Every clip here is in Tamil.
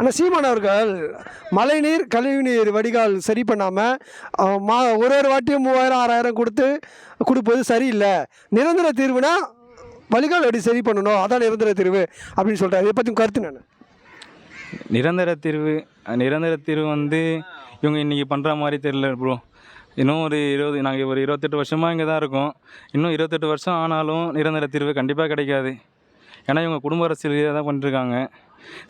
ஆனால் சீமான் அவர்கள் மழைநீர் கழிவுநீர் வடிகால் சரி பண்ணாமல் மா ஒரு ஒரு வாட்டியும் மூவாயிரம் ஆறாயிரம் கொடுத்து கொடுப்பது சரியில்லை. நிரந்தர தீர்வுனா வடிகால் வடி சரி பண்ணணும். அதான் நிரந்தர தீர்வு அப்படின்னு சொல்கிறார் இதை பற்றி கருத்து நான் நிரந்தர தீர்வு நிரந்தர தீர்வு வந்து இவங்க இன்றைக்கி பண்ணுற மாதிரி தெரியல ப்ரோ இன்னும் ஒரு இருபது நாங்கள் ஒரு இருபத்தெட்டு வருஷமாக இங்கே தான் இருக்கோம். இன்னும் இருபத்தெட்டு வருஷம் ஆனாலும் நிரந்தர தீர்வு கண்டிப்பாக கிடைக்காது. ஏன்னா இவங்க குடும்ப அரசியல் தான் பண்ணிட்டுருக்காங்க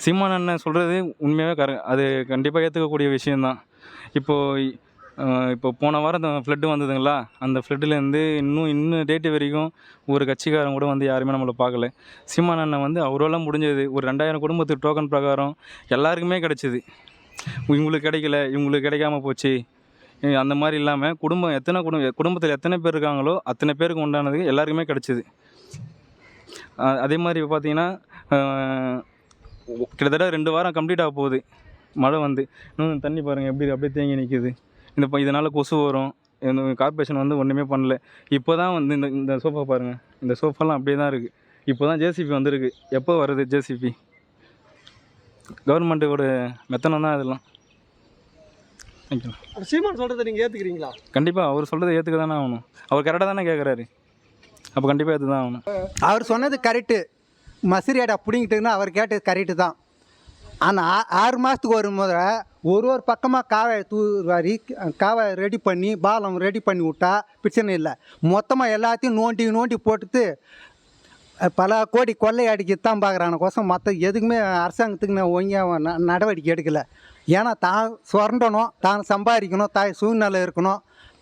சீமான் அண்ணன் சொல்கிறது உண்மையாகவே கர அது கண்டிப்பாக ஏற்றுக்கக்கூடிய விஷயந்தான் இப்போது இப்போ போன வாரம் ஃப்ளட்டு வந்ததுங்களா? அந்த ஃப்ளட்டுலேருந்து இன்னும் இன்னும் டேட்டு வரைக்கும் ஒரு கட்சிக்காரன் கூட வந்து யாருமே நம்மளை பார்க்கல. சீமான் அண்ணன் வந்து அவரால் முடிஞ்சது. ஒரு ரெண்டாயிரம் குடும்பத்துக்கு டோக்கன் பிரகாரம் எல்லாருக்குமே கிடச்சிது. இவங்களுக்கு கிடைக்கல இவங்களுக்கு கிடைக்காம போச்சு. அந்த மாதிரி இல்லாமல் குடும்பம் எத்தனை குடும்ப குடும்பத்தில் எத்தனை பேர் இருக்காங்களோ அத்தனை பேருக்கு உண்டானது எல்லாருக்குமே கிடச்சிது. அதே மாதிரி பார்த்தீங்கன்னா கிட்டத்தட்ட ரெண்டு வாரம் கம்ப்ளீட் ஆக போகுது. மழை வந்து. இன்னும் தண்ணி பாருங்கள் எப்படி அப்படியே தேங்கி நிற்கிது இந்த இதனால் கொசு வரும். இந்த கார்பரேஷன் வந்து ஒன்றுமே பண்ணல. இப்போ தான் வந்து இந்த இந்த சோஃபா பாருங்கள் இந்த சோஃபாலாம் அப்படியே தான் இருக்குது இப்போ தான் ஜேசிபி வந்திருக்கு. எப்போ வருது ஜேசிபி கவர்மெண்ட்டோட மெத்தனம் தான் இதெல்லாம். தேங்க்யூ சீமான் சொல்கிறத நீங்கள் ஏற்றுக்கிறீங்களா கண்டிப்பாக அவர் சொல்கிறத ஏற்றுக்க தானே ஆகணும். அவர் கரெக்டாக தானே கேட்குறாரு அப்போ கண்டிப்பாக ஏற்று தான் ஆகணும். அவர் சொன்னது கரெக்டு மசிறியாடா பிடிங்கிட்டுன்னு அவர் கேட்டது கரெக்டு தான். ஆனால் ஆ- ஆறு மாதத்துக்கு ஒரு முறை ஒரு ஒரு பக்கமாக காவை தூர்வாரி காவை ரெடி பண்ணி பாலம் ரெடி பண்ணி விட்டா பிரச்சனை இல்லை. மொத்தமாக எல்லாத்தையும் நோண்டி நோண்டி போட்டுட்டு பல கோடி கொள்ளை அடிக்கத்தான் பார்க்குறானுக்கோசம் மற்ற எதுக்குமே அரசாங்கத்துக்கு நான் ஒழுங்காக ந நடவடிக்கை எடுக்கலை. ஏன்னா தான் சுரண்டணும் தான் சம்பாதிக்கணும் தாய் சூழ்நிலை இருக்கணும்.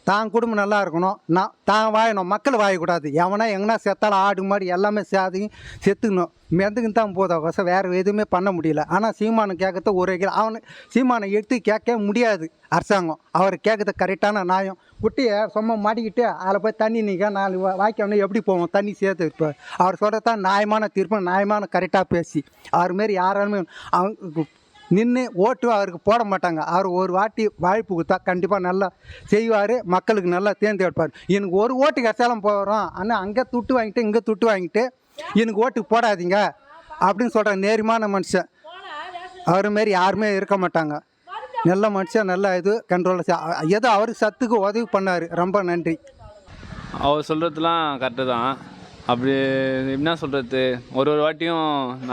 தான் குடும்பம் நல்லா இருக்கணும். நான் தான் வாயணும். மக்கள் வாயக்கூடாது. எவனா எங்கன்னா செத்தாலும் ஆடு மாடு எல்லாமே சேதையும் செத்துக்கணும். மெந்துக்குன்னு தான் போதாக்கோசம் வேறு எதுவுமே பண்ண முடியல. ஆனால் சீமானை கேட்கறது ஒரு அவனு சீமானை எடுத்து கேட்க முடியாது அரசாங்கம். அவர் கேட்கறது கரெக்டான நியாயம். குட்டியை சும்மா மாட்டிக்கிட்டு அதில் போய் தண்ணி நிற்க நாலு வாய்க்கணும் எப்படி போவோம்? தண்ணி சேர்த்து இப்போ அவர் சொல்கிறது தான் நியாயமான தீர்ப்பு நியாயமான கரெக்டாக பேசி. அவர் மாரி யாராலுமே அவங்க நின்று ஓட்டு அவருக்கு போட மாட்டாங்க. அவர் ஒரு வாட்டி வாய்ப்பு கொடுத்தா கண்டிப்பாக நல்லா செய்வார். மக்களுக்கு நல்லா தேர்ந்தெடுப்பார் எனக்கு ஒரு ஓட்டு கிடைச்சாலும் போகிறோம் ஆனால் அங்கே துட்டு வாங்கிட்டு இங்கே துட்டு வாங்கிட்டு எனக்கு ஓட்டு போடாதீங்க அப்படின்னு சொல்கிற நேர்மான மனுஷன். அவர் மாரி யாருமே இருக்க மாட்டாங்க. நல்ல மனுஷன் நல்ல இது கண்ட்ரோலில் ஏதோ அவருக்கு சத்துக்கு உதவி பண்ணார். ரொம்ப நன்றி. அவர் சொல்கிறதுலாம் கரெக்டு தான். அப்படி என்ன சொல்கிறது ஒரு ஒரு வாட்டியும்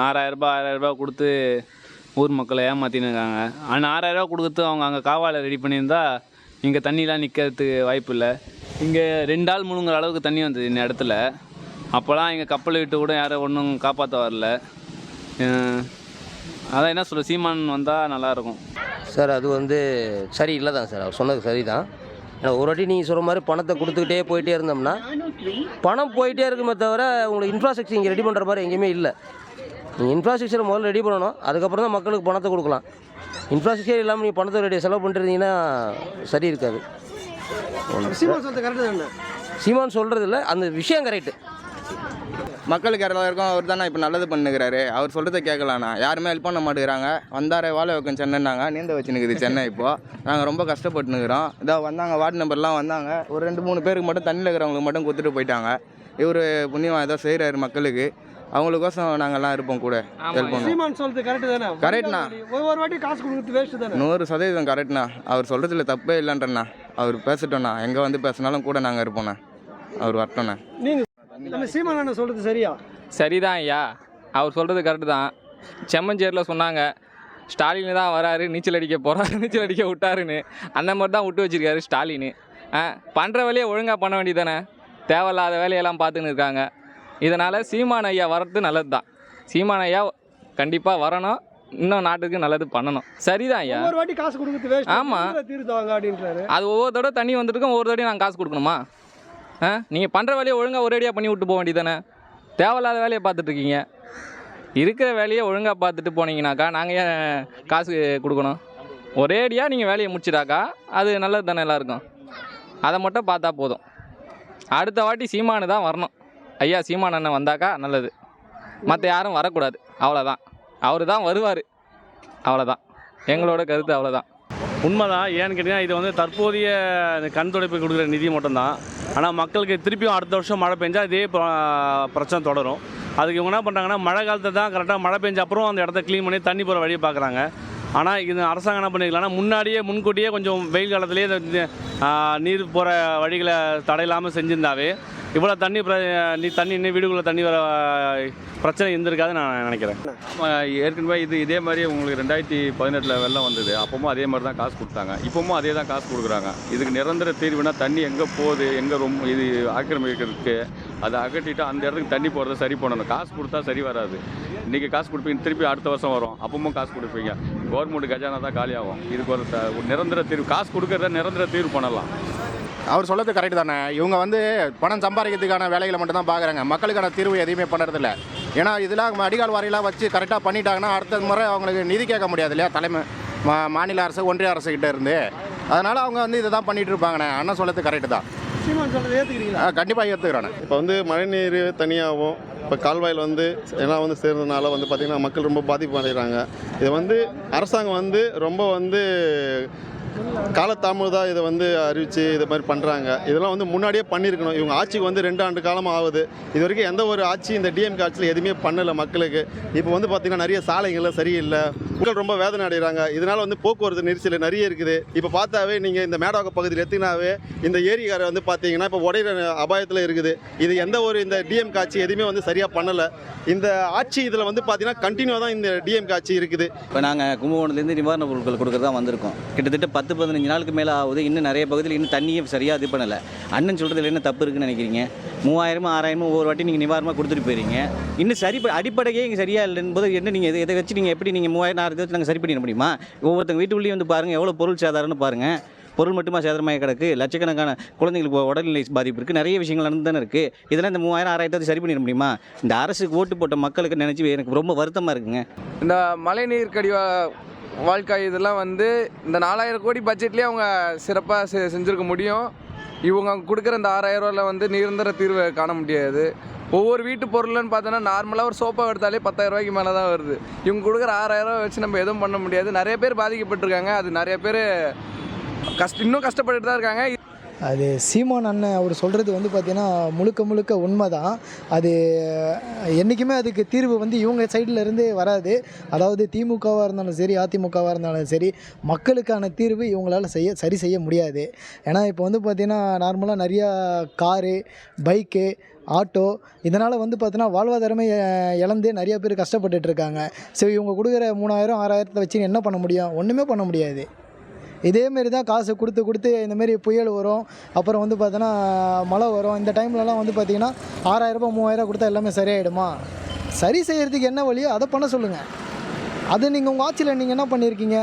ஆறாயிரரூபா ஆறாயிரரூபா கொடுத்து ஊர் மக்களை ஏமாற்றின்னு இருக்காங்க ஆனால் ஆறாயிரரூவா கொடுத்து அவங்க அங்கே காவாலை ரெடி பண்ணியிருந்தா இங்கே தண்ணிலாம் நிற்கிறதுக்கு வாய்ப்பு இல்லை. இங்கே ரெண்டு ஆள் முழுங்குற அளவுக்கு தண்ணி வந்தது இந்த இடத்துல. அப்போலாம் இங்கே கப்பல் விட்டு கூட யாரும் ஒன்றும் காப்பாற்ற வரல. அதான் என்ன சொல்ல சீமான் வந்தால் நல்லாயிருக்கும். சார் அது வந்து சரி இல்லை தான் சார். அவர் சொன்னது சரிதான். ஏன்னா ஒரு வாட்டி நீங்கள் சொல்கிற மாதிரி பணத்தை கொடுத்துக்கிட்டே போயிட்டே இருந்தோம்னா பணம் போயிட்டே இருக்குமே தவிர உங்களுக்கு இன்ஃப்ராஸ்ட்ரக்சர் இங்கே ரெடி பண்ணுற மாதிரி எங்கேயுமே இல்லை. நீங்கள் இன்ஃப்ராஸ்ட்ரக்சரை முதல்ல ரெடி பண்ணணும். அதுக்கப்புறம் தான் மக்களுக்கு பணத்தை கொடுக்கலாம். இன்ஃப்ராஸ்ட்ரக்சர் இல்லாமல் நீங்கள் பணத்தை ரெடி செலவு பண்ணிருந்தீங்கன்னா சரி இருக்காது. சீமான் சொல்கிறது கரெக்டு தானே? சீமான் சொல்கிறது இல்லை அந்த விஷயம் கரெக்டு மக்களுக்கு எல்லாருக்கும் அவர் தானே இப்போ நல்லது பண்ணுகிறாரு. அவர் சொல்கிறத கேட்கலாண்ணா யாருமே ஹெல்ப் பண்ண மாட்டேங்கிறாங்க. வந்தார வாழ வைக்கும் சென்னைன்னாங்க. நீந்த வச்சுனுக்குது சென்னை இப்போ. நாங்கள் ரொம்ப கஷ்டப்பட்டுனுக்குறோம் இதோ வந்தாங்க வார்டு நம்பர்லாம் வந்தாங்க. ஒரு ரெண்டு மூணு பேருக்கு மட்டும் தண்ணியில் இருக்கிறவங்களுக்கு மட்டும் கொடுத்துட்டு போயிட்டாங்க. இவர் புண்ணியம் ஏதோ செய்கிறாரு மக்களுக்கு. அவங்களுக்கோசம் நாங்கள்லாம் இருப்போம் கூட. ஹெல்ப் பண்ணுவோம். சீமான் சொல்கிறது கரெக்டு தானே? கரெக்ட்ண்ணா. ஒவ்வொரு வாட்டி காசு கொடுக்குறது வேஸ்ட்டு தானே? நூறு சதவீதம் கரெக்ட்ண்ணா அவர் சொல்கிறதுல தப்பே இல்லைன்றண்ணா. அவர் பேசட்டோண்ணா எங்கே வந்து பேசினாலும் கூட நாங்கள் இருப்போண்ணா அவர் வரட்டோண்ணா நீங்கள் நம்ம சீமான் அண்ணன் சொல்கிறது சரியா? சரிதான் ஐயா. அவர் சொல்கிறது கரெக்டு தான். செம்மஞ்சேரியில் சொன்னாங்க ஸ்டாலின் தான் வராரு நீச்சல் அடிக்க போகிறாரு நீச்சல் அடிக்க விட்டாருன்னு. அந்த மாதிரி தான் விட்டு வச்சிருக்காரு ஸ்டாலின். ஆ பண்ணுற வேலையை ஒழுங்காக பண்ண வேண்டியதானே தேவையில்லாத வேலையெல்லாம் பார்த்துன்னு இருக்காங்க. இதனால் சீமான் ஐயா வர்றது நல்லது தான் சீமான் ஐயா கண்டிப்பாக வரணும். இன்னும் நாட்டுக்கு நல்லது பண்ணணும். சரிதான் ஐயா. ஒவ்வொரு வாட்டி காசு கொடுக்குறது ஆமா. அது ஒவ்வொரு தடவை தண்ணி வந்துட்டுருக்கும் ஒவ்வொரு தடவையும் நாங்கள் காசு கொடுக்கணுமா? ஆ? நீங்கள் பண்ணுற வேலையை ஒழுங்காக ஒரேடியாக பண்ணி விட்டு போக வேண்டியதானே தேவையில்லாத வேலையை பார்த்துட்டு இருக்கீங்க. இருக்கிற வேலையை ஒழுங்காக பார்த்துட்டு போனீங்கனாக்கா நாங்கள் ஏன் காசு கொடுக்கணும்? ஒரேடியாக நீங்கள் வேலையை முடிச்சிட்டாக்கா அது நல்லது தானே எல்லாருக்கும். அதை மட்டும் பார்த்தா போதும். அடுத்த வாட்டி சீமானு தான் வரணும். ஐயா சீமான் அண்ணன் வந்தாக்கா நல்லது. மற்ற யாரும் வரக்கூடாது. அவ்வளோதான் அவர் தான் வருவார். அவ்வளோதான் எங்களோட கருத்து அவ்வளோதான் உண்மைதான். ஏன்னு கேட்டிங்கன்னா இது வந்து தற்போதைய கண் துடைப்பு கொடுக்குற நிதி மட்டும்தான். ஆனால் மக்களுக்கு திருப்பியும் அடுத்த வருஷம் மழை பெஞ்சால் இதே பிரச்சனை தொடரும். அதுக்கு இவங்க என்ன பண்ணுறாங்கன்னா மழை காலத்தில் தான் கரெக்டாக மழை பெஞ்ச அப்புறம் அந்த இடத்த க்ளீன் பண்ணி தண்ணி போகிற வழியை பார்க்குறாங்க. ஆனால் இது அரசாங்கம் என்ன பண்ணிக்கலாம்னா முன்னாடியே முன்கூட்டியே கொஞ்சம் வெயில் காலத்துலேயே இந்த நீர் போகிற வழிகளை தடையில்லாமல் செஞ்சிருந்தாவே இவ்வளோ தண்ணி நீ தண்ணி இன்னும் வீடுக்குள்ளே தண்ணி வர பிரச்சனை இருந்திருக்காது நான் நினைக்கிறேன். ஏற்கனவே இது இதே மாதிரி உங்களுக்கு ரெண்டாயிரத்தி பதினெட்டில் வெள்ளம் வந்தது. அப்பவும் அதே மாதிரி தான் காசு கொடுத்தாங்க. இப்பவும் அதே தான் காசு கொடுக்குறாங்க. இதுக்கு நிரந்தர தீர்வுனா தண்ணி எங்கே போகுது? எங்கே ரொம்ப இது ஆக்கிரமிக்கிறதுக்கு? அதை அகட்டிட்டு அந்த இடத்துக்கு தண்ணி போகிறத சரி பண்ணணும். காசு கொடுத்தா சரி வராது. இன்றைக்கி காசு கொடுப்பீங்க திருப்பி அடுத்த வருஷம் வரும். அப்பவும் காசு கொடுப்பீங்க. கவர்மெண்ட் கஜானா தான் காலியாகும். இதுக்கு ஒரு நிரந்தர தீர்வு. காசு கொடுக்கறத நிரந்தர தீர்வு பண்ணலாம். அவர் சொல்றது கரெக்ட் தானே. இவங்க வந்து பணம் சம்பாதிக்கிறதுக்கான வேலைகளை மட்டும் தான் பார்க்குறாங்க மக்களுக்கான தீர்வு எதையுமே பண்ணுறதில்ல. ஏன்னா இதெல்லாம் அடிகால் வாரியெல்லாம் வச்சு கரெக்டாக பண்ணிட்டாங்கன்னா அடுத்த முறை அவங்களுக்கு நிதி கேட்க முடியாது இல்லையா? தலைமை மா மாநில அரசு ஒன்றிய அரசு கிட்ட இருந்து. அதனால் அவங்க வந்து இதை தான் பண்ணிட்டு இருப்பாங்கண்ணே அண்ணன் சொல்றது கரெக்டு தான். சீமான் சொல்றது ஏற்றுக்கிறீங்களா கண்டிப்பாக ஏற்றுக்கிறானே இப்போ வந்து மழைநீர் தனியாகவும் இப்போ கால்வாயில் வந்து எல்லாம் வந்து சேர்ந்ததுனால வந்து பார்த்திங்கன்னா மக்கள் ரொம்ப பாதிப்பு அடைகிறாங்க. இதை வந்து அரசாங்கம் வந்து ரொம்ப வந்து காலத்தாமதாக இதை வந்து அறிவித்து இது மாதிரி பண்ணுறாங்க இதெல்லாம் வந்து முன்னாடியே பண்ணியிருக்கணும். இவங்க ஆட்சிக்கு வந்து ரெண்டு ஆண்டு காலமாக ஆகுது. இது வரைக்கும் எந்த ஒரு ஆட்சி இந்த டிஎம்கே ஆட்சியில் எதுவுமே பண்ணலை மக்களுக்கு. இப்போ வந்து பார்த்திங்கன்னா நிறைய சாலைகள்லாம் சரியில்லை. மக்கள் ரொம்ப வேதனை அடைகிறாங்க. இதனால் வந்து போக்குவரத்து நெரிசல் நிறைய இருக்குது. இப்போ பார்த்தாவே நீங்கள் இந்த மேடாக்க பகுதியில் எத்தினாவே இந்த ஏரிக்காரை வந்து பார்த்தீங்கன்னா இப்போ உடையிற அபாயத்தில் இருக்குது. இது எந்த ஒரு இந்த டிஎம் காட்சி எதுவுமே வந்து சரியாக பண்ணலை. இந்த ஆட்சி இதில் வந்து பார்த்தீங்கன்னா கண்டினியூவாக தான் இந்த டிஎம் காட்சி இருக்குது. இப்போ நாங்கள் கும்பகோணத்துலேருந்து நிவாரணப் பொருட்கள் கொடுக்குறதா வந்திருக்கோம். கிட்டத்தட்ட பத்து பத்து பதினஞ்சு நாளுக்கு மேலே ஆகுது. இன்னும் நிறைய பகுதியில் இன்னும் தண்ணியை சரியாக இது பண்ணலை. அண்ணன் சொல்கிறதுல என்ன தப்பு இருக்குன்னு நினைக்கிறீங்க? மூவாயிரமோ ஆறாயிரமோ ஒவ்வொரு வாட்டி நீங்கள் நிவாரணமாக கொடுத்துட்டு போயிருங்க இன்னும் சரி ப- அடிப்படையே இங்கே சரியாக இல்லைன்னு என்ன நீங்கள் இதை வச்சு நீங்கள் எப்படி நீங்கள் மூவாயிரம் ஆறு வச்சு நாங்கள் சரி பண்ணிட முடியுமா? ஒவ்வொருத்தங்க வீட்டுக்குள்ளேயும் வந்து பாருங்கள் எவ்வளோ பொருள் சேதாரம்னு பாருங்கள் பொருள் மட்டுமா சேதனமாக கிடக்கு? லட்சக்கணக்கான குழந்தைங்களுக்கு உடல்நிலை பாதிப்பு இருக்குது நிறைய விஷயங்கள் நடந்து தானே இருக்குது இதெல்லாம் இந்த மூவாயிரம் ஆறாயிரத்தி சரி பண்ணிட முடியுமா? இந்த அரசுக்கு ஓட்டு போட்ட மக்களுக்கு நினச்சி எனக்கு ரொம்ப வருத்தமாக இருக்குங்க. இந்த மழைநீர் கடிவா வாழ்க்கை இதெல்லாம் வந்து இந்த நாலாயிரம் கோடி பட்ஜெட்லேயே அவங்க சிறப்பாக செ செஞ்சுருக்க முடியும். இவங்க கொடுக்குற இந்த ஆறாயிரம் ரூபாயில் வந்து நிரந்தர தீர்வை காண முடியாது. ஒவ்வொரு வீட்டு பொருள்னு பார்த்தோன்னா நார்மலாக ஒரு சோஃபா எடுத்தாலே பத்தாயிரம் ரூபாய்க்கு மேலே தான் வருது. இவங்க கொடுக்குற ஆறாயிரம் ரூபாய் வச்சு நம்ம எதுவும் பண்ண முடியாது. நிறைய பேர் பாதிக்கப்பட்டிருக்காங்க. அது நிறைய பேர் கஷ்ட இன்னும் கஷ்டப்பட்டுட்டு தான் இருக்காங்க. அது சீமான் அண்ணன் அவர் சொல்கிறது வந்து பார்த்திங்கன்னா முழுக்க முழுக்க உண்மை தான் அது என்றைக்குமே அதுக்கு தீர்வு வந்து இவங்க சைடில் இருந்தே வராது. அதாவது திமுகவாக இருந்தாலும் சரி அதிமுகவாக இருந்தாலும் சரி மக்களுக்கான தீர்வு இவங்களால் செய்ய சரி செய்ய முடியாது. ஏன்னா இப்போ வந்து பார்த்திங்கன்னா நார்மலாக நிறையா காரு பைக்கு ஆட்டோ இதனால் வந்து பார்த்தீங்கன்னா வாழ்வாதாரமே இழந்து நிறைய பேர் கஷ்டப்பட்டுட்ருக்காங்க சரி ஸோ இவங்க கொடுக்குற மூணாயிரம் ஆறாயிரத்தை வச்சு என்ன பண்ண முடியும்? ஒன்றுமே பண்ண முடியாது. இதேமாரி தான் காசு கொடுத்து கொடுத்து இந்தமாரி புயல் வரும். அப்புறம் வந்து பார்த்தோன்னா மழை வரும். இந்த டைம்லலாம் வந்து பார்த்தீங்கன்னா ஆறாயிரரூபா மூவாயிரம் கொடுத்தா எல்லாமே சரியாயிடுமா? சரி செய்கிறதுக்கு என்ன வழியோ அதை பண்ண சொல்லுங்கள் அது நீங்கள் உங்கள் ஆட்சியில் நீங்கள் என்ன பண்ணியிருக்கீங்க?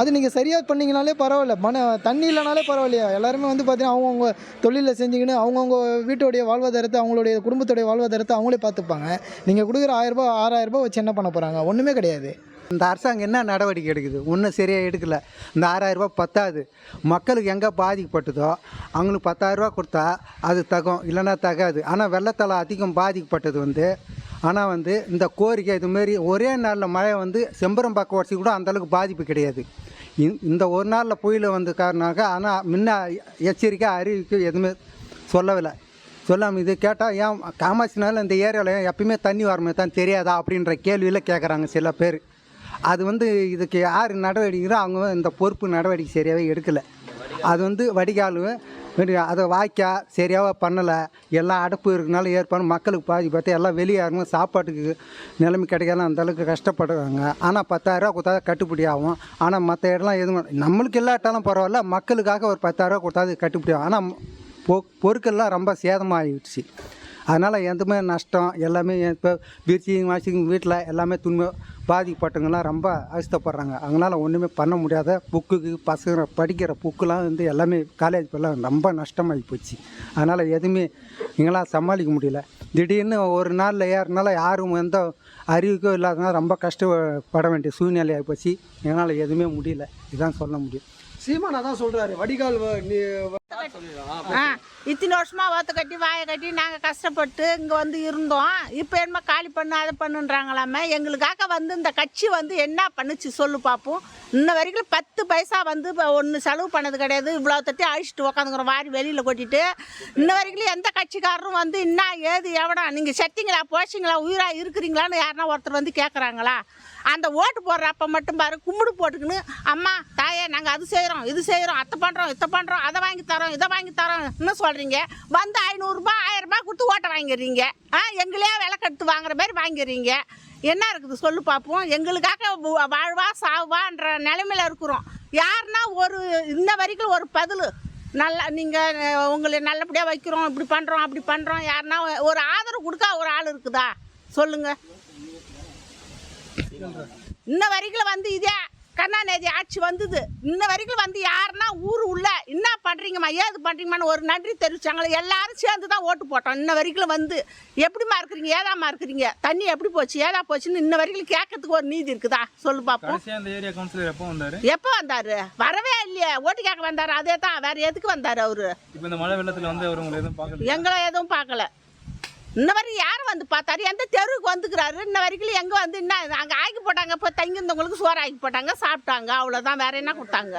அது நீங்கள் சரியாக பண்ணிங்கனாலே பரவாயில்ல. மன தண்ணி இல்லைனாலே பரவாயில்லையா? எல்லாருமே வந்து பார்த்தீங்கன்னா அவங்கவுங்க தொழிலில் செஞ்சுக்கின்னு அவங்கவுங்க வீட்டுடைய வாழ்வாதாரத்தை அவங்களுடைய குடும்பத்துடைய வாழ்வாதாரத்தை அவங்களே பார்த்துப்பாங்க. நீங்கள் கொடுக்குற ஆயிரரூபா ஆறாயிரரூபா வச்சு என்ன பண்ண போகிறாங்க ஒன்றுமே கிடையாது. இந்த அரசாங்கம் என்ன நடவடிக்கை எடுக்குது? ஒன்றும் சரியாக எடுக்கல. இந்த ஆறாயிரம் ரூபாய் பத்தாது. மக்களுக்கு எங்கே பாதிக்கப்பட்டதோ அவங்களுக்கு பத்தாயிரரூபா கொடுத்தா அது தகும். இல்லைன்னா தகாது. ஆனால் வெள்ளத்தால் அதிகம் பாதிக்கப்பட்டது வந்து ஆனால் வந்து இந்த கோரிக்கை இதுமாரி ஒரே நாளில் மழை வந்து செம்பரம் பக்கம் வச்சு கூட அந்தளவுக்கு பாதிப்பு கிடையாது. இந்- இந்த ஒரு நாளில் புயல் வந்து காரணமாக ஆனால் முன்ன எச்சரிக்கை அறிவிக்கை எதுவுமே சொல்லவில்லை. சொல்லாமல் இது கேட்டால் ஏன் காமாட்சினால இந்த ஏரியாவில் எப்பயுமே தண்ணி வரமே தான் தெரியாதா அப்படின்ற கேள்வியில் கேட்குறாங்க சில பேர். அது வந்து இதுக்கு யார் நடவடிக்கைகளோ அவங்க இந்த பொறுப்பு நடவடிக்கை சரியாகவே எடுக்கலை. அது வந்து வடிகால் அதை வாய்க்கா சரியாக பண்ணலை. எல்லாம் அடப்பு இருக்கனால ஏற்பாடு மக்களுக்கு பாதி பார்த்து எல்லாம் வெளியே யாருமே சாப்பாட்டுக்கு நிலைமை கிடைக்காத அந்த அளவுக்கு கஷ்டப்படுறாங்க. ஆனால் பத்தாயிரரூவா கொடுத்தா கட்டுப்படி ஆகும். ஆனால் மற்ற இடம்லாம் எதுவும் நம்மளுக்கு இல்லாட்டாலும் பரவாயில்ல மக்களுக்காக ஒரு பத்தாயிரரூவா கொடுத்தா அது கட்டுப்படி ஆகும். ஆனால் பொ பொருட்கள்லாம் ரொம்ப சேதமாகிடுச்சு அதனால் எதுவுமே நஷ்டம் எல்லாமே இப்போ விரிச்சி வாஷிங் வீட்டில் எல்லாமே துன்ப பாதிக்கப்பட்டவங்கலாம் ரொம்ப அவஸ்தைப்படுறாங்க. அவங்களால ஒன்றுமே பண்ண முடியாத புக்குக்கு பசங்க படிக்கிற புக்கெலாம் வந்து எல்லாமே காலேஜ் போய்லாம் ரொம்ப நஷ்டமாகி போச்சு. அதனால் எதுவுமே எங்களால் சமாளிக்க முடியல. திடீர்னு ஒரு நாளில் ஏறினால யாரும் எந்த அறிவிக்கோ இல்லாதனால ரொம்ப கஷ்டப்பட வேண்டிய சூழ்நிலை போச்சு. எங்களால் எதுவுமே முடியல. இதுதான் சொல்ல முடியும். சீமான் அதான் சொல்கிறாரு வடிகால் நீ- ஆ இத்தனை வருஷமா வாத்த கட்டி வாயை கட்டி நாங்கள் கஷ்டப்பட்டு இங்கே வந்து இருந்தோம். இப்போ என்னமோ காலி பண்ணு அதை பண்ணுன்றாங்களாமே. எங்களுக்காக வந்து இந்த கட்சி வந்து என்ன பண்ணுச்சு சொல்லு பார்ப்போம் இன்ன வரைக்கும் பத்து பைசா வந்து இப்போ ஒன்று செலவு பண்ணது கிடையாது. இவ்வளோ தட்டி அழிச்சிட்டு உக்காந்துக்கிறோம் வாரி வெளியில் கொட்டிட்டு இன்ன வரைக்கும் எந்த கட்சிக்காரரும் வந்து என்ன ஏது எவடா நீங்கள் செட்டிங்களா போச்சிங்களா உயிராக இருக்கிறீங்களான்னு யாருனா ஒருத்தர் வந்து கேட்குறாங்களா அந்த ஓட்டு போடுறப்ப மட்டும் பாரு கும்பிடு போட்டுக்கின்னு அம்மா தாயே நாங்கள் அது செய்கிறோம் இது செய்கிறோம் அத்தை பண்ணுறோம் இத்தை பண்ணுறோம் அதை வாங்கி தரோம் இதை வாங்கி தரோம் என்ன சொல்கிறீங்க வந்து ஐநூறுரூபா ஆயிரரூபா கொடுத்து ஓட்டை வாங்கிடுறீங்க. ஆ எங்களையே விளக்கெடுத்து வாங்குற மாதிரி வாங்கிடுறீங்க. என்ன இருக்குது சொல்லு பார்ப்போம் எங்களுக்காக வாழ்வா சாவான்ற நிலைமையில் இருக்கிறோம். யாருன்னா ஒரு இந்த வரைக்கும் ஒரு பதில். நல்லா நீங்கள் உங்களை நல்லபடியாக வைக்கிறோம் இப்படி பண்ணுறோம் அப்படி பண்ணுறோம் யாருன்னா ஒரு ஆதரவு கொடுக்க ஒரு ஆள் இருக்குதா? சொல்லுங்கள் இன்ன வரைக்கும் வந்து இதே கருணாநிதி ஆட்சி வந்தது. இன்ன வரைக்கும் வந்து யாருன்னா ஊர் உள்ள என்ன பண்ணுறீங்கம்மா ஏது பண்ணுறீங்கம்மான்னு ஒரு நன்றி தெரிவிச்சாங்களே. எல்லாரும் சேர்ந்து தான் ஓட்டு போட்டோம். இன்ன வரைக்கும் வந்து எப்படிம்மா இருக்கிறீங்க ஏதாம்மா இருக்கிறீங்க தண்ணி எப்படி போச்சு ஏதா போச்சுன்னு இன்ன வரைக்கும் கேட்கறதுக்கு ஒரு நீதி இருக்குதா? சொல்லு பார்ப்போம் எப்போ வந்தார்? எப்போ வந்தாரு? வரவே இல்லையே. ஓட்டு கேட்க வந்தாரு அதே தான் வேற எதுக்கு வந்தாரு அவரு? எங்களை எதுவும் பார்க்கல. இன்ன வரைக்கும் யார் வந்து பார்த்தாரு? எந்த தெருவுக்கு வந்துக்கிறாரு? இன்ன வரைக்கும் எங்கே வந்து என்ன அங்கே ஆக்கி போட்டாங்க இப்போ தங்கியிருந்தவங்களுக்கு சோறு ஆக்கி போட்டாங்க சாப்பிட்டாங்க அவ்வளோதான் வேற என்ன கொடுத்தாங்க?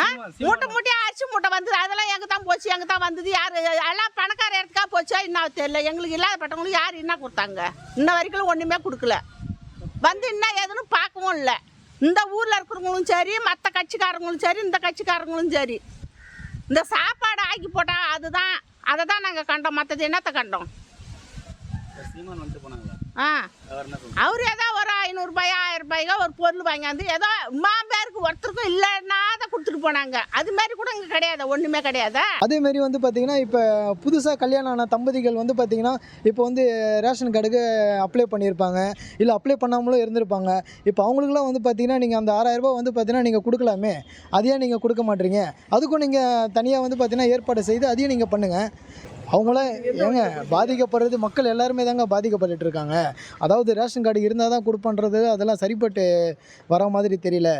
ஆ? மூட்டை மூட்டையாக அரிசி மூட்டை வந்தது அதெல்லாம் எங்கே தான் போச்சு எங்கே தான் வந்தது யார் எல்லாம் பணக்கார இடத்துக்காக போச்சா என்ன தெரியல. எங்களுக்கு இல்லாதப்பட்டவங்களுக்கு யார் என்ன கொடுத்தாங்க? இன்ன வரைக்கும் ஒன்றுமே கொடுக்கல. வந்து என்ன ஏதுன்னு பார்க்கவும் இல்லை. இந்த ஊரில் இருக்கிறவங்களும் சரி மற்ற கட்சிக்காரங்களும் சரி இந்த கட்சிக்காரங்களும் சரி. இந்த சாப்பாடு ஆக்கி போட்டால் அதுதான் அதை தான் நாங்கள் கண்டோம். மற்றது என்னத்தை கண்டோம்? ஆ. அவர் ஏதோ ஒரு ஐநூறுபாயா ஆயிரம் ரூபாய்க்கோ ஒரு பொருள் வாங்கியாந்து ஏதோ இம்மா பேருக்கு ஒருத்தருக்கும் இல்லைன்னா தான் கொடுத்துட்டு போனாங்க. அது மாதிரி கூட இங்கே கிடையாது ஒன்றுமே கிடையாது. அதேமாரி வந்து பார்த்திங்கன்னா இப்போ புதுசாக கல்யாணம் ஆன தம்பதிகள் வந்து பார்த்திங்கன்னா இப்போ வந்து ரேஷன் கார்டுக்கு அப்ளை பண்ணியிருப்பாங்க. இல்லை அப்ளை பண்ணாமலும் இருந்திருப்பாங்க. இப்போ அவங்களுக்குலாம் வந்து பார்த்திங்கன்னா நீங்கள் அந்த ஆறாயிரரூபா வந்து பார்த்திங்கன்னா நீங்கள் கொடுக்கலாமே? அதையே நீங்கள் கொடுக்க மாட்டீங்க. அதுக்கும் நீங்கள் தனியாக வந்து பார்த்திங்கன்னா ஏற்பாடு செய்து அதையும் நீங்கள் பண்ணுங்கள் அவங்களாம் ஏங்க பாதிக்கப்படுறது மக்கள் எல்லாருமே தாங்க பாதிக்கப்பட்டுட்டு இருக்காங்க. அதாவது ரேஷன் கார்டு இருந்தால் தான் கொடுப்பன்றது அதெல்லாம் சரிப்பட்டு வர மாதிரி தெரியல.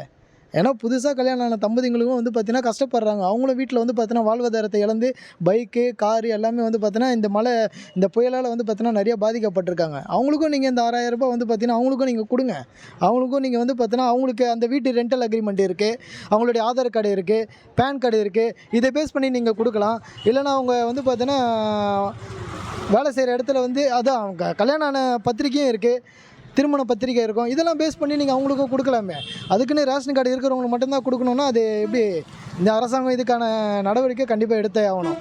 ஏன்னா புதுசாக கல்யாணம் ஆன தம்பதிங்களுக்கும் வந்து பார்த்தீங்கன்னா கஷ்டப்படுறாங்க. அவங்களும் வீட்டில் வந்து பார்த்தீங்கன்னா வாழ்வாதாரத்தை இழந்து பைக்கு காரு எல்லாமே வந்து பார்த்தீங்கன்னா இந்த மழை இந்த புயலால் வந்து பார்த்தீங்கன்னா நிறைய பாதிக்கப்பட்டிருக்காங்க. அவங்களுக்கும் நீங்கள் இந்த ஆறாயிரம் ரூபாய் வந்து பார்த்தீங்கன்னா அவங்களுக்கும் நீங்கள் கொடுங்க. அவங்களுக்கும் நீங்கள் வந்து பார்த்தீங்கன்னா அவங்களுக்கு அந்த வீட்டு ரெண்டல் அக்ரிமெண்ட் இருக்குது அவங்களுடைய ஆதார் கார்டு இருக்குது பேன் கார்டு இருக்குது இதை பேஸ் பண்ணி நீங்கள் கொடுக்கலாம். இல்லைன்னா அவங்க வந்து பார்த்தீங்கன்னா வேலை செய்கிற இடத்துல வந்து அதான் அவங்க கல்யாணம் ஆன பத்திரிக்கையும் இருக்குது திருமண பத்திரிக்கை இருக்கும். இதெல்லாம் பேஸ் பண்ணி நீங்கள் அவங்களுக்கும் கொடுக்கலாமே. அதுக்குன்னு ரேஷன் கார்டு இருக்கிறவங்களுக்கு மட்டும்தான் கொடுக்கணுன்னா அது எப்படி? இந்த அரசாங்கம் இதுக்கான நடவடிக்கை கண்டிப்பாக எடுத்தே ஆகணும்.